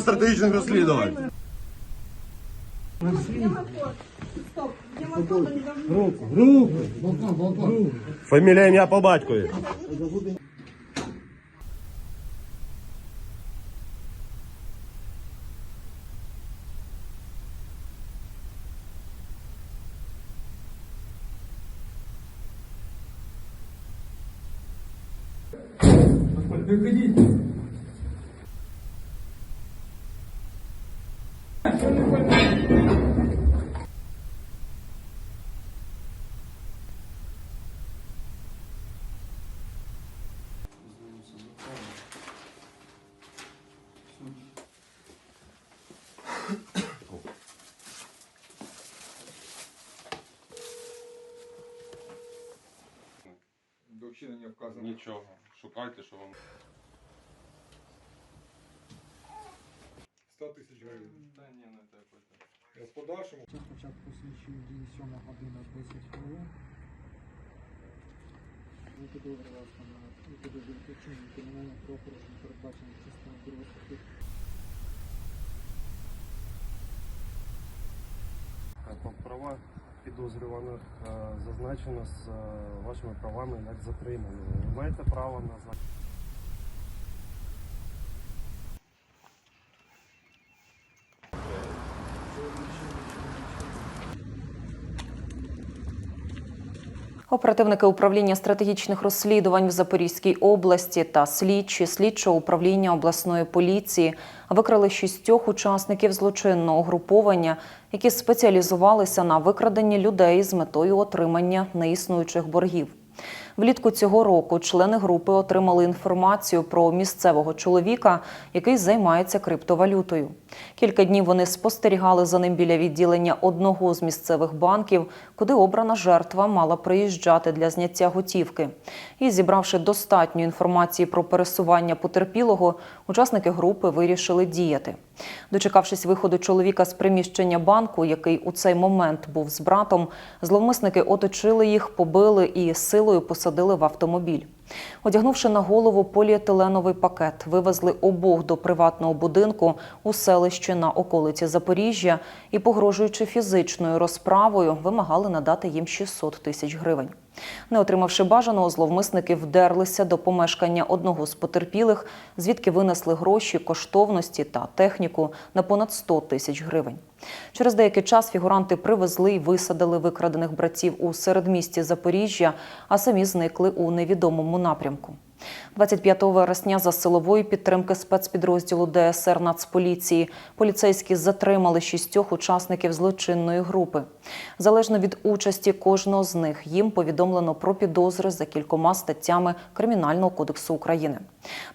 стратегічних розслідувань. Фамілія ім'я по батькові. Выходите. До вчинення вказано. Нічого. Шукайте, що вам. 100 тисяч гривень. Та ні, не потім. Я з подальшому. Час початку слідчої дії 7 година 10 хвилин. Ви підозрювали вас на ви підозрюєте вчинення кримінального правопорушення, передбачених частиною 2 статті. По правах підозрюваних е, зазначено з е, вашими правами як затриманими. Ви маєте право на захист. Оперативники управління стратегічних розслідувань в Запорізькій області та слідчі слідчого управління обласної поліції викрали шістьох учасників злочинного угруповання, які спеціалізувалися на викраденні людей з метою отримання неіснуючих боргів. Влітку цього року члени групи отримали інформацію про місцевого чоловіка, який займається криптовалютою. Кілька днів вони спостерігали за ним біля відділення одного з місцевих банків, куди обрана жертва мала приїжджати для зняття готівки. І зібравши достатньо інформації про пересування потерпілого, учасники групи вирішили діяти. Дочекавшись виходу чоловіка з приміщення банку, який у цей момент був з братом, зловмисники оточили їх, побили і силою посадили в автомобіль. Одягнувши на голову поліетиленовий пакет, вивезли обох до приватного будинку у селищі на околиці Запоріжжя і, погрожуючи фізичною розправою, вимагали надати їм 600 тисяч гривень. Не отримавши бажаного, зловмисники вдерлися до помешкання одного з потерпілих, звідки винесли гроші, коштовності та техніку на понад 100 тисяч гривень. Через деякий час фігуранти привезли і висадили викрадених братів у середмісті Запоріжжя, а самі зникли у невідомому напрямку. 25 вересня за силової підтримки спецпідрозділу ДСР Нацполіції поліцейські затримали шістьох учасників злочинної групи. Залежно від участі кожного з них їм повідомлено про підозри за кількома статтями Кримінального кодексу України.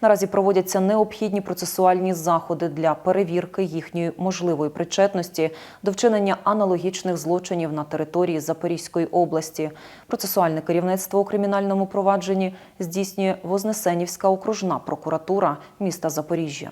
Наразі проводяться необхідні процесуальні заходи для перевірки їхньої можливої причетності до вчинення аналогічних злочинів на території Запорізької області. Процесуальне керівництво у кримінальному провадженні здійснює Вознесенівська окружна прокуратура міста Запоріжжя.